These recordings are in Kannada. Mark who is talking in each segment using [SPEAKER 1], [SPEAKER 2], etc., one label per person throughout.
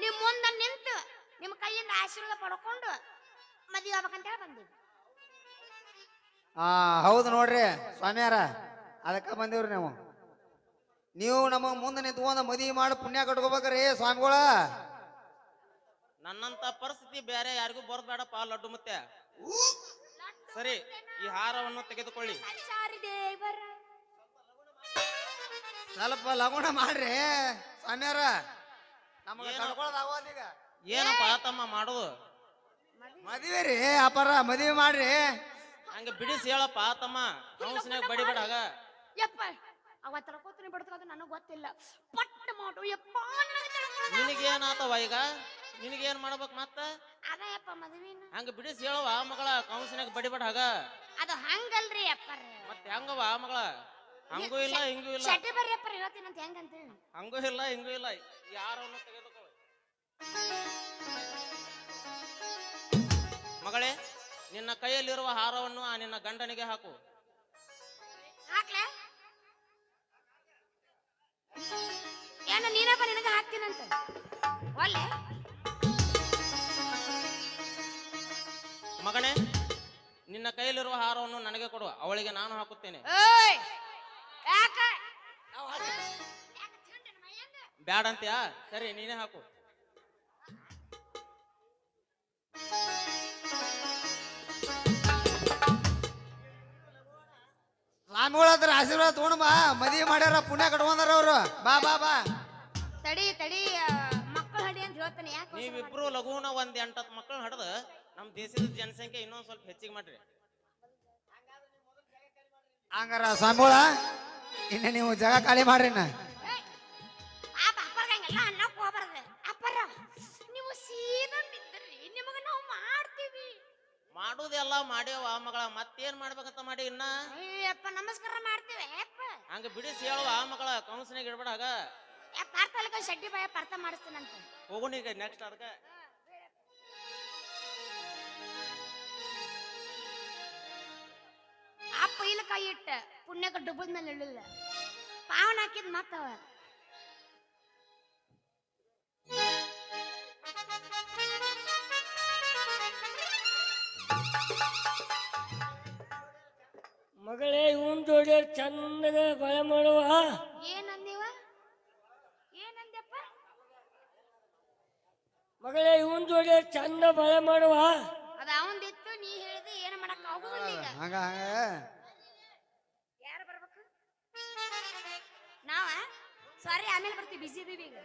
[SPEAKER 1] ನಿಮ್ ಮುಂದೆ ನಿಂತು ನಿಮ್ಮ ಕೈಯಿಂದ ಆಶೀರ್ವಾದ ಪಡ್ಕೊಂಡು ಮದುವೆ ಆಗ್ಬೇಕಂತ ಹೇಳಿ ಬಂದಿವಿ
[SPEAKER 2] ಆ ಹೌದು ನೋಡ್ರಿ ಸ್ವಾಮಿಯಾರ ಅದಕ್ಕೆ ಬಂದಿವ್ರಿ ನಾವು. ನೀವು ನಮ್ಮ ಮುಂದೆ ನಿಂತ್ಕೊಂಡು ಮದುವೆ ಮಾಡಿ ಪುಣ್ಯ ಕಟ್ಕೋಬೇಕ್ರಿ ಸ್ವಾಮಿಗಳ.
[SPEAKER 3] ನನ್ನಂತ ಪರಿಸ್ಥಿತಿ ಬೇರೆ ಯಾರಿಗೂ ಬರೋದ್ ಬೇಡಪ್ಪ ಲಡ್ಡು ಮತ್ತೆ. ಸರಿ ಈ ಹಾರವನ್ನು ತೆಗೆದುಕೊಳ್ಳಿ.
[SPEAKER 2] ಸ್ವಲ್ಪ ಲಗುಣ ಮಾಡ್ರಿ ಸ್ವಾಮಿಯಾರ. ನಮಗೆ? ಈಗ
[SPEAKER 3] ಏನಪ್ಪ ತಮ್ಮ ಮಾಡೋದು?
[SPEAKER 2] ಮದುವೆ ರೀ ಅಪ್ಪಾರ ಮದ್ವೆ ಮಾಡ್ರಿ.
[SPEAKER 3] ಹಂಗ ಬಿಡಿಸಿ ಹೇಳಪ್ಪ ತಮ್ಮ ಕೌನ್ಸಿನಾಗ ಬಡಿಬೇಡ ಆಗ.
[SPEAKER 1] ಯಪ್ಪ ಅವ ತಡ್ಕೋತೀನಿ ಅದು ನನಗೆ ಗೊತ್ತಿಲ್ಲ. ಪಟ್ಟ ಮಾಡು ಯಪ್ಪ ನನಗೆ.
[SPEAKER 3] ನಿನಗೇನಾತವ ಈಗ? ನಿನಗೇನ್ ಮಾಡ್ಬೇಕು ಮತ್ತ?
[SPEAKER 1] ಅದ ಯಪ್ಪ ಮದುವಿನ.
[SPEAKER 3] ಹಂಗ ಬಿಡಿಸಿ ಹೇಳವ ಮಗಳ ಕೌನ್ಸಿನಾಗ ಬಡಿಬೇಡ ಆಗ.
[SPEAKER 1] ಅದು ಹಂಗಲ್ರಿ ಯಪ್ಪ
[SPEAKER 3] ಮತ್ತೆ ಹೆಂಗವ ಮಗಳ? ಹಂಗೂ ಇಲ್ಲ ಹಿಂಗೂ ಇಲ್ಲ.
[SPEAKER 1] ಶೆಟ್ಟಿ ಬರ್ರಿ ಅಪ್ಪ ಹೇಳ್ತೀನಿ ಅಂತ ಹೆಂಗಂತ ಹೇಳಿ
[SPEAKER 3] ಹಂಗೂ ಇಲ್ಲ ಹಿಂಗೂ ಇಲ್ಲ. ಯಾರನ್ನು ತೆಗೆದುಕೊಳ್ಳಿ? ಮಗಳೇ ನಿನ್ನ ಕೈಯಲ್ಲಿರುವ ಹಾರವನ್ನು ಆ ನಿನ್ನ ಗಂಡನಿಗೆ ಹಾಕು.
[SPEAKER 1] ಹಾಕ್ಲೆ? ಏನ ನೀನಪ್ಪ ನಿನಗೆ ಹಾಕ್ತೀನಂತ? ಒಲ್ಲೆ?
[SPEAKER 3] ಮಗನೇ ನಿನ್ನ ಕೈಯಲ್ಲಿರುವ ಹಾರವನ್ನು ನನಗೆ ಕೊಡು ಅವಳಿಗೆ ನಾನು ಹಾಕುತ್ತೇನೆ.
[SPEAKER 1] ಓಯ್! ಯಾಕ?
[SPEAKER 3] ಬ್ಯಾಡ ಅಂತ್ಯಾ? ಸರಿ ನೀನೇ ಹಾಕು.
[SPEAKER 2] ಸ್ವಾಮಿಗಳ ಹತ್ರ ಆಶೀರ್ವಾದ ತಗೊಂಡ್ ಬಾ ಮದುವೆ ಮಾಡ್ಯಾರ ಪುಣ್ಯ ಕಟ್ಕೊಂಡಾರ ಅವ್ರು. ಬಾ ಬಾ ಬಾ.
[SPEAKER 1] ತಡಿ ತಡಿ ಮಕ್ಕಳು ಹಡಿ ಅಂತ ಹೇಳ್ತಾನೆ. ಯಾಕೆ
[SPEAKER 3] ನೀವಿಬ್ರು ಲಘುನ ಒಂದ್ ಎಂಟತ್ತು ಮಕ್ಕಳು ಹಡ್ದ ನಮ್ಮ ದೇಶದ ಜನಸಂಖ್ಯೆ ಇನ್ನೊಂದ್ ಸ್ವಲ್ಪ ಹೆಚ್ಚಿಗೆ ಮಾಡ್ರಿ.
[SPEAKER 2] ಹಂಗಾರ ಸ್ವಾಮಿಗಳ ಇನ್ನ ನೀವು ಜಾಗ ಖಾಲಿ ಮಾಡ್ರಿ
[SPEAKER 1] ಆ
[SPEAKER 3] ಮಾಡುದೆಲ್ಲ ಮಾಡ್ಯವ ಮಗಳ. ಮತ್ತೇನ್ ಮಾಡ್ಬೇಕಂತ ಮಾಡಿ ಇನ್ನ?
[SPEAKER 1] ಅಯ್ಯಪ್ಪ ನಮಸ್ಕಾರ ಮಾಡ್ತೀವಿ. ಅಪ್ಪ.
[SPEAKER 3] ಹಂಗ ಬಿಡಿಸಿ ಹೇಳುವ ಮಗಳ. ಕೌನ್ಸಿನಾಗ ಇಡ್ಬೇಡ ಹಾಗ
[SPEAKER 1] ಯಪ್ಪ ಪಾರ್ಥ ಅಲ್ಕ ಶೆಟ್ಟಿ ಬಾಯ ಪಾರ್ಥ ಮಾಡಿಸ್ತೀನಂತ.
[SPEAKER 3] ಹೋಗೋಣ ಈಗ ನೆಕ್ಸ್ಟ್ ಅದಕ್ಕೆ.
[SPEAKER 1] ಇಲ್ಲ ಕೈ ಇಟ್ಟ ಪುಣ್ಯಕ್ಕೆ ಡುಬ್ಬದ ಮೇಲೆ ಇಳಿಲ್ಲ ಪಾವನ ಹಾಕಿದ್ ಮತ್ತವ
[SPEAKER 4] ಮಗಳೇ ಇವನ್ ಜೋಡಿ ಚಂದಗ ಬಳೆ ಮಾಡುವ?
[SPEAKER 1] ಏನಂದಿವ? ಏನಂದ್ಯಪ್ಪ?
[SPEAKER 4] ಮಗಳೇ ಇವನ್ ಜೋಡಿ ಚಂದ ಬಳೆ ಮಾಡುವ?
[SPEAKER 1] ಅದ ಅವಂದಿತ್ತು ನೀ ಹೇಳಿದೆ ಏನು ಮಾಡಕ್ ಆಗುದಿಲ್ಲ ಈಗ.
[SPEAKER 2] ಹಂಗ ಹಂಗ.
[SPEAKER 1] ನಾವ? ಸಾರಿ ಆಮೇಲೆ ಬರ್ತೀವಿ. ಬಿಸಿ ಇದೀವಿ ಈಗ.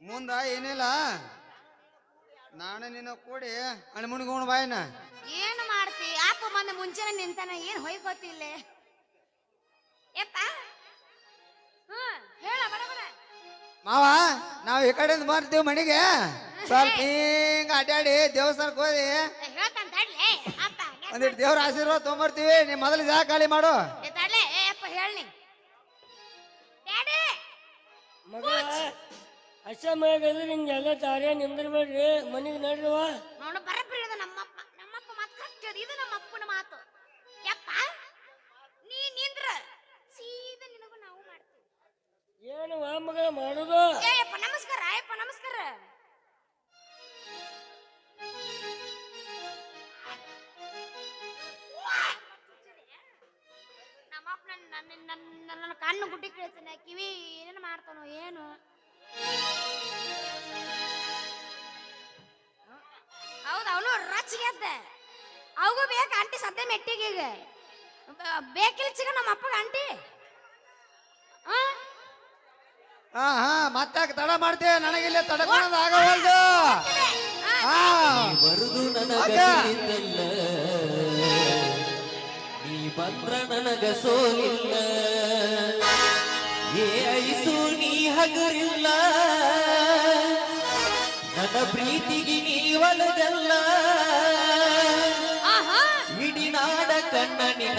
[SPEAKER 2] ಮುಂದ ಏನಿಲ್ಲ? ನಾನು ನಿನ್ನ ಕೂಡಿ ಹಣಿಮುಣಿಗೋಣ ಬಾಯಿನ.
[SPEAKER 1] ಏನು ಮಾಡ್ತಿ? ಅಪ್ಪ ಬಂದ ಮುಂಚೆನೆ ನಿಂತಾನ ಏನ್ ಹೊಯ್ಕೋತಿಲ್ಲ ಯಪ್ಪ ಹ್ಮ್ ಹೇಳ ಬಡ ಬಡ.
[SPEAKER 2] ಮಾವ ನಾವು ಈ ಕಡೆಯಿಂದ ಬರ್ತೀವಿ ಮನೆಗೆ. ಸ್ವಲ್ಪ ಹಿಂಗ ಅಡ್ಡಾಡಿ ದೇವಸ್ಥಾನಕ್ಕೆ
[SPEAKER 1] ಅಪ್ಪ
[SPEAKER 2] ಒಂದಿಟ್ಟು ದೇವ್ರ ಆಶೀರ್ವಾದ ತೊಗೊಂಬರ್ತೀವಿ. ನೀ ಮೊದಲು ಜಾಗ ಖಾಲಿ ಮಾಡು.
[SPEAKER 1] ಏ, ತಡ್ಲೆ ಏ ಅಪ್ಪ ಹೇಳಿ ಡ್ಯಾಡಿ!
[SPEAKER 4] ಮಗಳ ಅಸಮಯದಲ್ಲಿ ನಿಂಗೆಲ್ಲ ದಾರ್ಯ ನಿಂದಿರ್ಬೇಡ್ರಿ. ಮನೆಗೆ ನಡ್ರವ
[SPEAKER 1] ನೋಡು ಕಿವಿ ಏನೇನು ಮಾಡ್ತಾನೋ ಏನು? ಹೌದು ಅವನು ರಚ್ಗೆದ್ದ. ಅವಗೂ ಬೇಕು ಆಂಟಿ ಸದ್ಯ ಮೆಟ್ಟಿಗೆ ಈಗ ಬೇಕಿಲ್ಲ ಚಿಗ ನಮ್ಮ ಅಪ್ಪಗ ಆಂಟಿ. ಹಾ
[SPEAKER 2] ಹಾ ಹಾ ಮತ್ತೆ ತಡ ಮಾಡ್ತೇವೆ ನನಗಿಲ್ಲಿ ತಡ್ಕೊಳ್ಳೋದು ಆಗವಲ್ದು
[SPEAKER 5] ಬರುದು ನನಗ
[SPEAKER 2] ಅಕ್ಕ.
[SPEAKER 5] ತಿಳಿದಲ್ಲ ನೀ ಬಂದ್ರ ನನಗ ಸೋಲಿಲ್ಲ ಏ ಐಸು ನೀ ಹಗರಿಲ್ಲ. ನನ್ನ ಪ್ರೀತಿಗೆ ನೀ ಒಲದಲ್ಲ
[SPEAKER 1] ಆಹಾ.
[SPEAKER 5] ಇಡಿ ನಾಡ ಕಣ್ಣ ನಿನ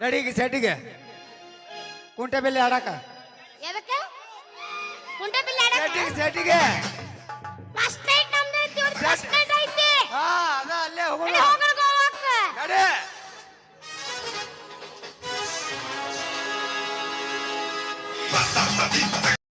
[SPEAKER 2] ರೆಡಿಗೆ ಸೆಟ್ಟಿಗೆ ಕುಂಟೆ ಬೆಲ್ಲಿ ಆಡಕ.
[SPEAKER 1] ಎದಕ್ಕೆ? ಕುಂಟೆ ಆಡಕ್ಕೆ
[SPEAKER 2] ಸೆಟ್ಟಿಗೆ ಸೆಟ್ಟಿಗೆ
[SPEAKER 1] ಫಸ್ಟ್ ನೈಟ್ ನಮ್ದು ಐತಿ ಫಸ್ಟ್ ನೈಟ್ ಐತಿ.
[SPEAKER 2] ಹಾ ಅದ ಅಲ್ಲೇ ಹೋಗೋಣ.
[SPEAKER 1] ನಡಿ ಹೋಗೋಣ ಗೋವಾಕ್ಕೆ.
[SPEAKER 2] ನಡೆ.